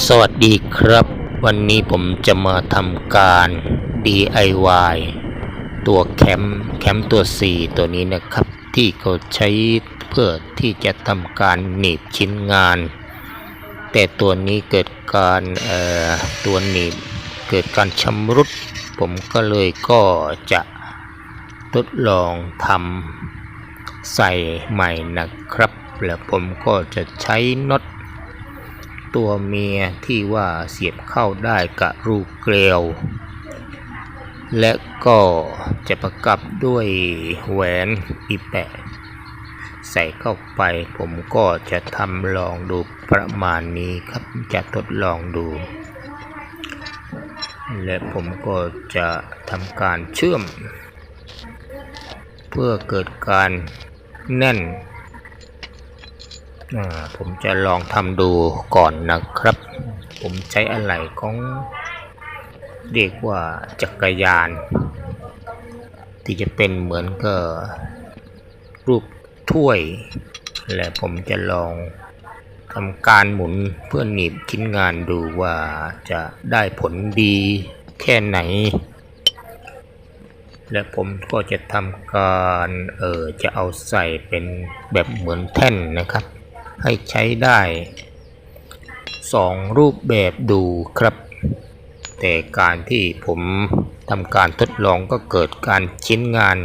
สวัสดีครับ วันนี้ผมจะมาทำการ DIY ตัวแคมแคมตัว4ตัวนี้นะครับ ที่เขาใช้เพื่อที่จะทำการหนีบชิ้นงาน แต่ตัวนี้เกิดการเอ่อตัวหนีบเกิดการชำรุด ผมก็เลยก็จะทดลองทำใส่ใหม่นะครับ แล้วผมก็จะใช้น็อต ตัวเมียที่ว่าเสียบเข้าได้กับรูเกลียว และก็จะประกับด้วยแหวนอีแปะ ใส่เข้าไปผมก็จะทำลองดูประมาณนี้ครับจะทดลองดู และผมก็จะทำการเชื่อม เพื่อเกิดการแน่น ผมจะลองทำดูก่อนนะครับ ผมใช้อะไรของเรียกว่าจักรยาน ที่จะเป็นเหมือนกับรูปถ้วย และผมจะลองทำการหมุนเพื่อหนีบชิ้นงานดูว่าจะได้ผลดีแค่ไหน และผมก็จะทำการเออจะเอาใส่เป็นแบบเหมือนแท่นนะครับ ให้ใช้ได้สองรูปแบบดูครับ แต่การที่ผมทำการทดลองก็เกิดการชิ้นงาน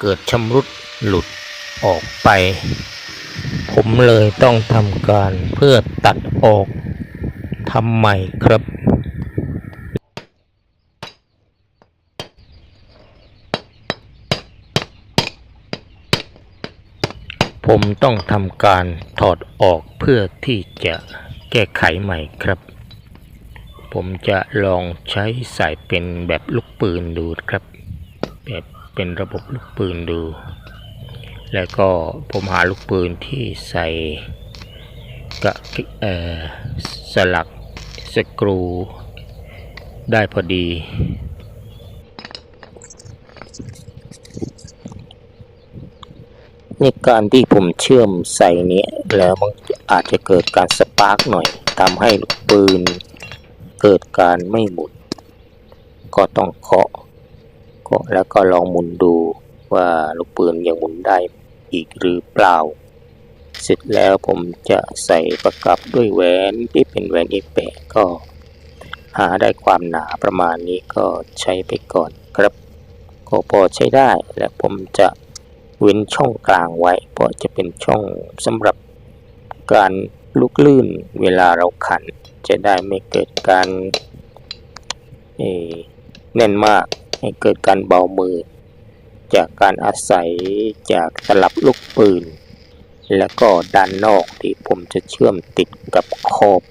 เกิดชำรุดหลุดออกไป ผมเลยต้องทำการเพื่อตัดออกทำใหม่ครับ ผมต้องทำการถอดออกเพื่อที่จะแก้ไขใหม่ครับ ผมจะลองใช้ใส่เป็นแบบลูกปืนดูครับ แบบเป็นระบบลูกปืนดู แล้วก็ผมหาลูกปืนที่ใส่กะสลักสกรูได้พอดี ในการที่ผมเชื่อมใส่เนี้ยแล้วมันอาจจะเกิดการสปาร์กหน่อยทำให้ลูกปืนเกิดการไม่หมุน ก็ต้องเคาะเคาะแล้วก็ลองหมุนดูว่าลูกปืนยังหมุนได้อีกหรือเปล่า เสร็จแล้วผมจะใส่ประกับด้วยแหวนที่เป็นแหวนอีแปะก็ หาได้ความหนาประมาณนี้ก็ใช้ไปก่อนครับก็พอใช้ได้และผมจะ เว้นช่องกลางไว้ เพราะจะเป็นช่องสำหรับการลุกลื่นเวลาเราขัน จะได้ไม่เกิดการแน่นมากให้เกิดการเบามือ จากการอาศัยจากตลับลูกปืน แล้วก็ด้านนอกที่ผมจะเชื่อมติดกับขอบ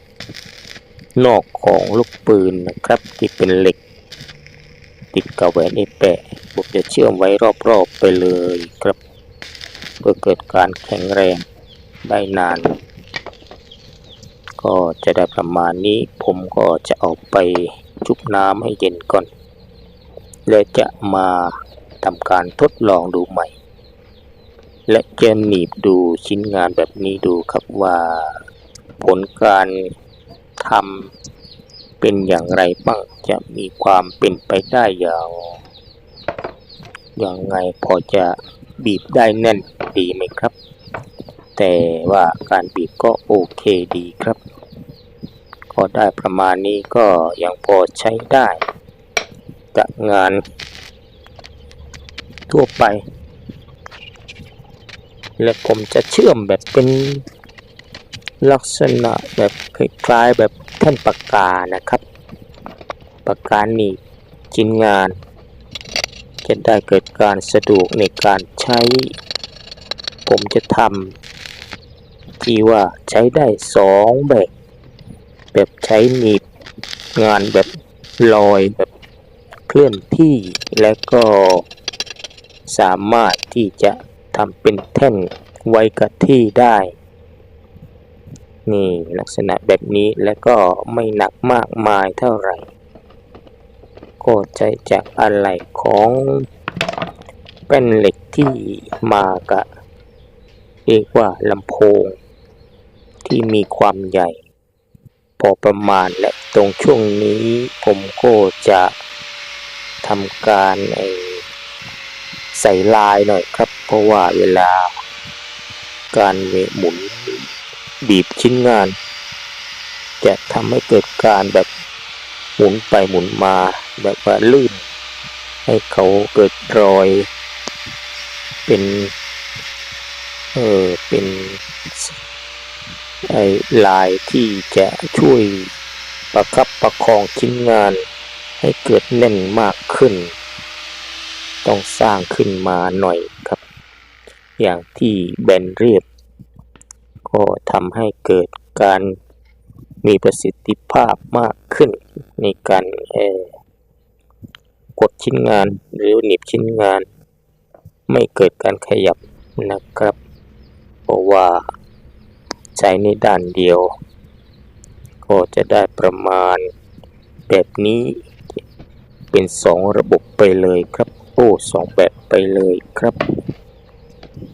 นอกของลูกปืนนะครับที่เป็นเหล็ก ติดกับแหวนเอแปะผมจะเชื่อมไว้รอบๆไปเลยครับเพื่อเกิดการแข็งแรงได้นาน ก็จะได้ประมาณนี้ผมก็จะเอาไปชุบน้ำให้เย็นก่อน และจะมาทำการทดลองดูใหม่ และจะหนีบดูชิ้นงานแบบนี้ดูครับว่าผลการทำ เป็นอย่างไรบ้างจะมีความเป็นไปได้อย่างยังไงพอจะบีบได้แน่นดีไหมครับ แต่ว่าการบีบก็โอเคดีครับก็ได้ประมาณนี้ก็ยังพอใช้ได้กับงานทั่วไป และผมจะเชื่อมแบบเป็นลักษณะแบบคล้ายๆแบบ ท่านปากกานะครับ ปากกาหนีบชิ้นงาน จะได้เกิดการสะดวกในการใช้ ผมจะทำที่ว่าใช้ได้สองแบบ แบบใช้หนีบงานแบบลอยแบบเคลื่อนที่และก็สามารถที่จะทำเป็นแท่นไว้กับที่ได้ นี่ลักษณะแบบนี้แล้วก็ไม่หนักมากมายเท่าไหร่ก็ใช้จากอะไรของเป็นเหล็กที่มากับเรียกว่าลำโพง ที่มีความใหญ่ พอประมาณและตรงช่วงนี้ผมก็จะทำการใส่ลายหน่อยครับ เพราะว่าเวลาการหมุน บีบชิ้นงาน จะทำให้เกิดการแบบหมุนไปหมุนมาแบบว่าลื่น ให้เขาเกิดรอย เป็น เออเป็นไอ้ลายที่จะช่วยประคับประคองชิ้นงาน ให้เกิดแน่นมากขึ้น ต้องสร้างขึ้นมาหน่อยครับ อย่างที่แบนเรียบ ก็ทำให้เกิดการมีประสิทธิภาพมากขึ้นในการกดชิ้นงานหรือหนีบชิ้นงาน ไม่เกิดการขยับนะครับ เพราะว่าใช้ในด้านเดียว ก็จะได้ประมาณแบบนี้เป็นสองระบบไปเลยครับ โอ้สองแบบไปเลยครับ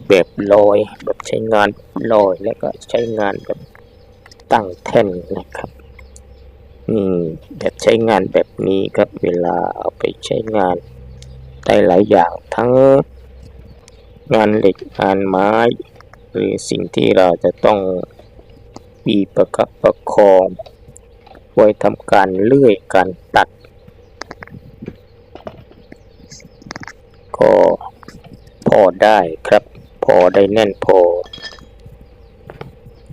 แบบลอยแบบใช้งานลอยแล้วก็ใช้งานแบบตั้งแท่นนะครับนี่แบบใช้งานแบบนี้ครับเวลาเอาไปใช้งานได้หลายอย่างทั้งงานเหล็กงานไม้ หรือสิ่งที่เราจะต้องบีประคับประคองไว้ทำการเลื่อยการตัด ก็พอได้ครับ พอได้แน่นพอ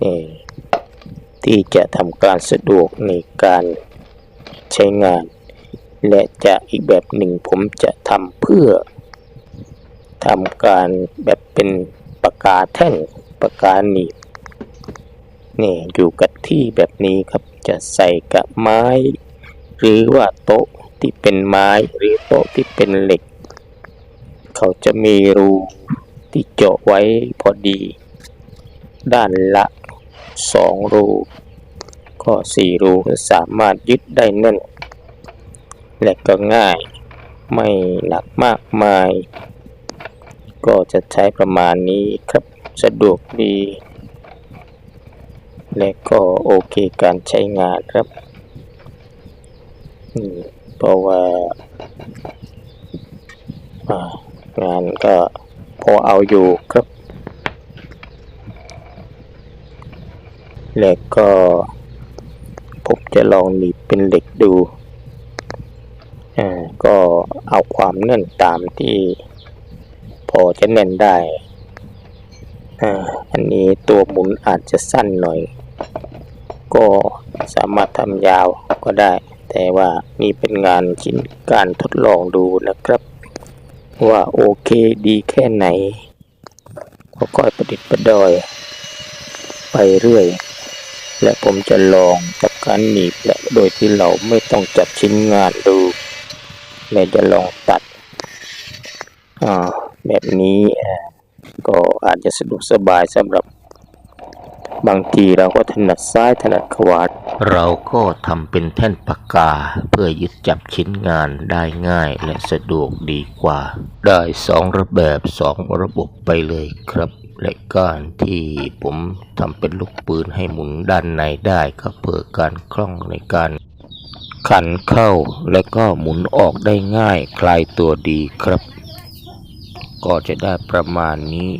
เออที่จะทำการสะดวกในการใช้งาน และจะอีกแบบหนึ่งผมจะทำเพื่อทำการแบบเป็นปากกาแท่งปากกาหนีบนี่อยู่กับที่แบบนี้ครับจะใส่กับไม้ หรือว่าโต๊ะที่เป็นไม้หรือโต๊ะที่เป็นเหล็ก เขาจะมีรู ที่เจาะไว้พอดี ด้านละสองรูก็สี่รูสามารถยึดได้แน่น และก็ง่ายไม่หนักมากมาย ก็จะใช้ประมาณนี้ครับสะดวกดี และก็โอเคการใช้งานครับเพราะว่างานก็ พอเอาอยู่ครับ และก็ ผมจะลองหนีบเป็นเหล็กดูอ่าก็เอาความแน่นตามที่ พอจะแน่นได้อ่าอันนี้ตัวหมุนอาจจะสั้นหน่อย ก็สามารถทำยาวก็ได้ แต่ว่านี่เป็นงานชิ้นการทดลองดูนะครับ ว่าโอเคดีแค่ไหนก็ค่อยประดิษฐ์ประดอย ไปเรื่อย และผมจะลองจับการหนีบและโดยที่เราไม่ต้องจับชิ้นงานดูและจะลองตัดแบบนี้ก็อาจจะสะดวกสบายสำหรับ บางทีเราก็ถนัดซ้ายถนัดขวา เราก็ทำเป็นแท่นปากกา เพื่อยึดจับชิ้นงานได้ง่ายและสะดวกดีกว่า ได้สองระแบบสองระบบไปเลยครับและการที่ผมทำเป็นลูกปืนให้หมุนด้านในได้ก็เพื่อการคล่องในการขันเข้าและก็หมุนออกได้ง่ายคลายตัวดีครับ ก็จะได้ประมาณนี้